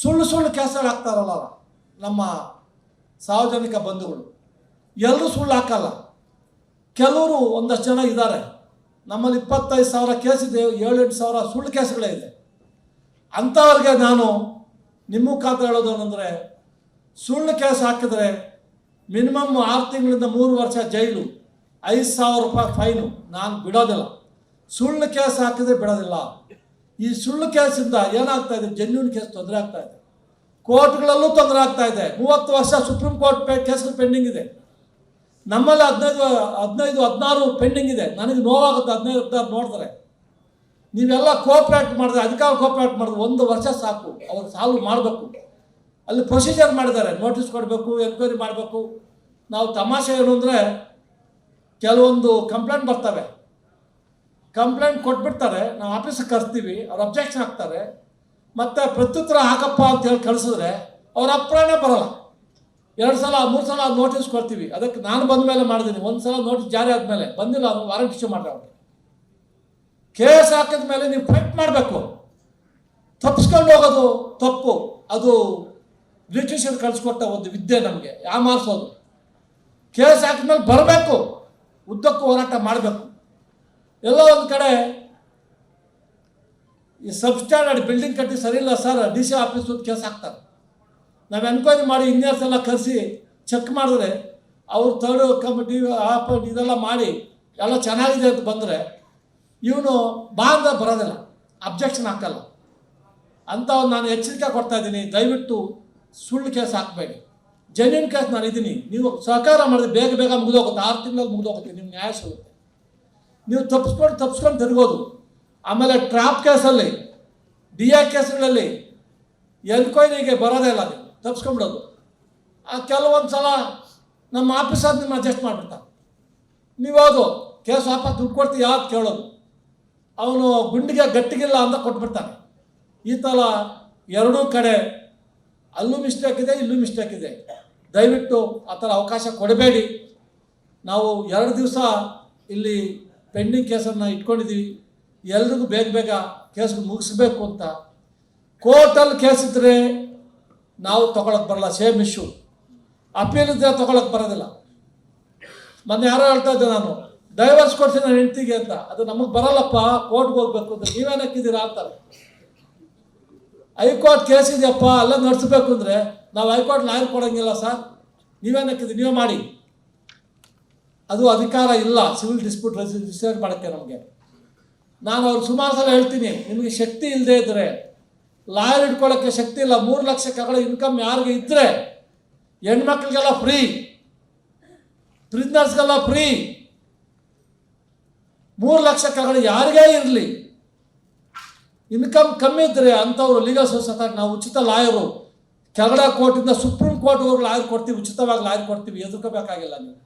ಸುಳ್ಳು ಸುಳ್ಳು ಕೆಲಸಗಳು ಹಾಕ್ತಾರಲ್ಲ ನಮ್ಮ ಸಾರ್ವಜನಿಕ ಬಂಧುಗಳು. ಎಲ್ಲರೂ ಸುಳ್ಳು ಹಾಕಲ್ಲ. ಕೆಲವರು ಒಂದಷ್ಟು ಜನ ಇದ್ದಾರೆ. ನಮ್ಮಲ್ಲಿ ಇಪ್ಪತ್ತೈದು ಸಾವಿರ ಕೇಸ್ ಇದೆ, ಏಳೆಂಟು ಸಾವಿರ ಸುಳ್ಳು ಕೇಸ್ಗಳೇ ಇದೆ. ಅಂಥವ್ರಿಗೆ ನಾನು ನಿಮ್ಮ ಮುಖಾಂತರ ಹೇಳೋದು ಅಂದರೆ ಸುಳ್ಳು ಕೇಸ್ ಹಾಕಿದ್ರೆ ಮಿನಿಮಮ್ ಆರು ತಿಂಗಳಿಂದ ಮೂರು ವರ್ಷ ಜೈಲು, ಐದು ಸಾವಿರ ರೂಪಾಯಿ ಫೈನು. ನಾನು ಬಿಡೋದಿಲ್ಲ. ಸುಳ್ಳು ಕೇಸ್ ಹಾಕಿದ್ರೆ ಬಿಡೋದಿಲ್ಲ. ಈ ಸುಳ್ಳು ಕೇಸಿಂದ ಏನಾಗ್ತಾ ಇದೆ? ಜೆನ್ಯೂನ್ ಕೇಸ್ ತೊಂದರೆ ಆಗ್ತಾ ಇದೆ. ಕೋರ್ಟ್ಗಳಲ್ಲೂ ತೊಂದರೆ ಆಗ್ತಾ ಇದೆ. ಮೂವತ್ತು ವರ್ಷ ಸುಪ್ರೀಂ ಕೋರ್ಟ್ ಪೇ ಪೆಂಡಿಂಗ್ ಇದೆ. ನಮ್ಮಲ್ಲಿ ಹದಿನೈದು ಹದಿನೈದು, ಹದಿನಾರು ಪೆಂಡಿಂಗ್ ಇದೆ. ನನಗೆ ನೋವಾಗುತ್ತೆ ಹದಿನೈದು, ಹದಿನಾರು ನೋಡ್ತಾರೆ ನೀವೆಲ್ಲ ಕೋಪ್ರೇಟ್ ಮಾಡಿದ್ರೆ, ಅಧಿಕಾರ ಕೋಪ್ರೇಟ್ ಮಾಡಿದ್ರೆ ಒಂದು ವರ್ಷ ಸಾಕು. ಅವ್ರು ಸಾಲ್ವ್ ಮಾಡಬೇಕು. ಅಲ್ಲಿ ಪ್ರೊಸೀಜರ್ ಮಾಡಿದ್ದಾರೆ. ನೋಟಿಸ್ ಕೊಡಬೇಕು ಎನ್ಕ್ವೈರಿ ಮಾಡಬೇಕು. ನಾವು ತಮಾಷೆ ಏನು ಅಂದರೆ ಕೆಲವೊಂದು ಕಂಪ್ಲೇಂಟ್ ಬರ್ತವೆ. ಕಂಪ್ಲೇಂಟ್ ಕೊಟ್ಬಿಡ್ತಾರೆ, ನಾವು ಆಫೀಸಿಗೆ ಕರ್ತೀವಿ ಅವ್ರು ಅಬ್ಜೆಕ್ಷನ್ ಹಾಕ್ತಾರೆ. ಮತ್ತು ಪ್ರತ್ಯುತ್ತರ ಹಾಕಪ್ಪ ಅಂತ ಹೇಳಿ ಕಳಿಸಿದ್ರೆ ಅವ್ರ ಅಪ್ರಾಣೆ ಬರಲ್ಲ. ಎರಡು ಸಲ, ಮೂರು ಸಲ ನೋಟಿಸ್ ಕೊಡ್ತೀವಿ. ಅದಕ್ಕೆ ನಾನು ಬಂದ ಮೇಲೆ ಮಾಡಿದ್ದೀನಿ ಒಂದು ಸಲ ನೋಟಿಸ್ ಜಾರಿ ಆದಮೇಲೆ, ಬಂದಿಲ್ಲ ಅದು ವಾರಂಟ್ ಇಶ್ಯೂ ಮಾಡ್ರೆ ಅವ್ರಿಗೆ. ಕೇಸ್ ಹಾಕಿದ ಮೇಲೆ ನೀವು ಫೈಟ್ ಮಾಡಬೇಕು. ತಪ್ಪಿಸ್ಕೊಂಡು ಹೋಗೋದು ತಪ್ಪು. ಅದು ಬ್ರಿಟಿಷರು ಕಳಿಸ್ಕೊಟ್ಟ ಒಂದು ವಿದ್ಯೆ ನಮಗೆ. ಯಾಮಾರಿಸೋದು ಕೇಸ್ ಹಾಕಿದ ಮೇಲೆ ಬರಬೇಕು. ಉದ್ದಕ್ಕೂ ಹೋರಾಟ ಮಾಡಬೇಕು. ಎಲ್ಲೋ ಒಂದು ಕಡೆ ಈ ಸಬ್ಸ್ಟ್ಯಾಂಡರ್ಡ್ ಬಿಲ್ಡಿಂಗ್ ಕಟ್ಟಿ ಸರಿ sir D C office case ಹಾಕ್ತಾರೆ. ನಾವು ಎನ್ಕ್ವೈರಿ ಮಾಡಿ ಇಂಜಿನಿಯರ್ಸ್ ಎಲ್ಲ ಕರೆಸಿ ಚೆಕ್ ಮಾಡಿದ್ರೆ ಅವ್ರು ತರ್ಡ್ ಕಮಿಟಿ ಆಪ್ ಇದೆಲ್ಲ ಮಾಡಿ ಎಲ್ಲ ಚೆನ್ನಾಗಿದೆ ಅಂತ ಬಂದರೆ ಇವನು ಬಾ ಬರೋದಿಲ್ಲ ಅಬ್ಜೆಕ್ಷನ್ ಹಾಕಲ್ಲ. ಅಂತ ಒಂದು ನಾನು ಎಚ್ಚರಿಕೆ ಕೊಡ್ತಾ ಇದ್ದೀನಿ, ದಯವಿಟ್ಟು ಸುಳ್ಳು ಕೇಸ್ ಹಾಕಬೇಡಿ. ಜೆನ್ಯೂನ್ ಕೇಸ್ ನಾನು ಇದ್ದೀನಿ ನೀವು ಸಹಕಾರ ಮಾಡಿದ್ರೆ ಬೇಗ ಬೇಗ ಮುಗಿದೋಗುತ್ತೆ, ಆರು ತಿಂಗಳಿಗೆ ಮುಗಿದೋಗುತ್ತೆ ನಿಮ್ಮ ನ್ಯಾಯ ನೀವು ತಪ್ಪಿಸ್ಕೊಂಡು ತಪ್ಪಿಸ್ಕೊಂಡು ತಿರ್ಗೋದು. ಆಮೇಲೆ ಟ್ರಾಪ್ ಕೇಸಲ್ಲಿ ಡಿ ಎ ಕೇಸ್ಗಳಲ್ಲಿ ಎನ್ಕ್ವೈರಿಗೆ ಬರೋದೇ ಇಲ್ಲ ನೀವು ತಪ್ಪಿಸ್ಕೊಂಡ್ಬಿಡೋದು ಆ ಕೆಲವೊಂದು ಸಲ ನಮ್ಮ ಆಫೀಸರ್ ನಿಮ್ಮ ಅಡ್ಜಸ್ಟ್ ಮಾಡಿಬಿಡ್ತಾರೆ ನೀವು ಹೌದು ಕೇಸ್ ವಾಪಸ್ ದುಡ್ಡು ಕೊಡ್ತೀವಿ ಯಾವ್ದು ಕೇಳೋದು. ಅವನು ಗುಂಡಿಗೆ ಗಟ್ಟಿಗಿಲ್ಲ ಅಂತ ಕೊಟ್ಬಿಡ್ತಾನೆ. ಈ ಥರ ಎರಡೂ ಕಡೆ ಅಲ್ಲೂ ಮಿಸ್ಟೇಕ್ ಇದೆ, ಇಲ್ಲೂ ಮಿಸ್ಟೇಕ್ ಇದೆ. ದಯವಿಟ್ಟು ಆ ಥರ ಅವಕಾಶ ಕೊಡಬೇಡಿ. ನಾವು ಎರಡು ದಿವಸ ಇಲ್ಲಿ ಪೆಂಡಿಂಗ್ ಕೇಸನ್ನು ಇಟ್ಕೊಂಡಿದ್ದೀವಿ ಎಲ್ರಿಗೂ ಬೇಗ ಬೇಗ ಕೇಸ್ ಮುಗಿಸ್ಬೇಕು ಅಂತ. ಕೋರ್ಟಲ್ಲಿ ಕೇಸ್ ಇದ್ದರೆ ನಾವು ತೊಗೊಳಕ್ಕೆ ಬರಲ್ಲ, ಸೇಮ್ ಇಶ್ಯೂ. ಅಪೀಲ್ ಇದ್ದರೆ ತೊಗೊಳಕ್ಕೆ ಬರೋದಿಲ್ಲ. ಮೊನ್ನೆ ಯಾರೋ ಹೇಳ್ತಾ ಇದ್ದೆ ನಾನು, ಡೈವರ್ಸ್ ಕೊಡ್ತೀನಿ ನನ್ನ ಹೆಂಡ್ತಿಗೆ ಅಂತ. ಅದು ನಮಗೆ ಬರಲ್ಲಪ್ಪ, ಕೋರ್ಟ್ಗೆ ಹೋಗ್ಬೇಕು ಅಂತ. ನೀವೇನು ಹಾಕಿದ್ದೀರಾ ಅಂತಾರೆ. ಹೈಕೋರ್ಟ್ ಕೇಸ್ ಇದೆಯಪ್ಪ, ಅಲ್ಲ ನಡೆಸ್ಬೇಕು ಅಂದರೆ, ನಾವು ಹೈಕೋರ್ಟ್ ಲಾಯರ್ ಕೊಡೋಂಗಿಲ್ಲ ಸರ್. ನೀವೇನು ಹಾಕಿದ್ದೀರಿ? ನೀವೇ ಮಾಡಿ. ಅದು ಅಧಿಕಾರ ಇಲ್ಲ ಸಿವಿಲ್ ಡಿಸ್ಪ್ಯೂಟ್ ರಿಜಿಸ್ಟರ್ ಮಾಡೋಕ್ಕೆ ನಮಗೆ. ನಾನು ಅವ್ರು ಸುಮಾರು ಸಲ ಹೇಳ್ತೀನಿ, ನಿಮಗೆ ಶಕ್ತಿ ಇಲ್ಲದೆ ಇದ್ದರೆ ಲಾಯರ್ ಇಟ್ಕೊಳ್ಳೋಕ್ಕೆ ಶಕ್ತಿ ಇಲ್ಲ, ಮೂರು ಲಕ್ಷ ಕಗಳ ಇನ್ಕಮ್ ಯಾರಿಗೆ ಇದ್ದರೆ ಹೆಣ್ಮಕ್ಳಿಗೆಲ್ಲ ಫ್ರೀ ಪ್ರಿಸ್ನರ್ಸ್ಗೆಲ್ಲ ಫ್ರೀ ಮೂರು ಲಕ್ಷ ಕಗಳು ಯಾರಿಗೇ ಇರಲಿ. ಇನ್ಕಮ್ ಕಮ್ಮಿ ಇದ್ದರೆ ಅಂಥವ್ರು ಲೀಗಲ್ ಸೊಸೈಟಿ ನಾವು ಉಚಿತ ಲಾಯರು ಕೆಳಗಡೆ ಕೋರ್ಟಿಂದ ಸುಪ್ರೀಂ ಕೋರ್ಟ್ವರೆಗೂ ಲಾಯರ್ ಕೊಡ್ತೀವಿ, ಉಚಿತವಾಗಿ ಲಾಯರ್ ಕೊಡ್ತೀವಿ, ಎದುರ್ಕೋಬೇಕಾಗಿಲ್ಲ ನೀವು.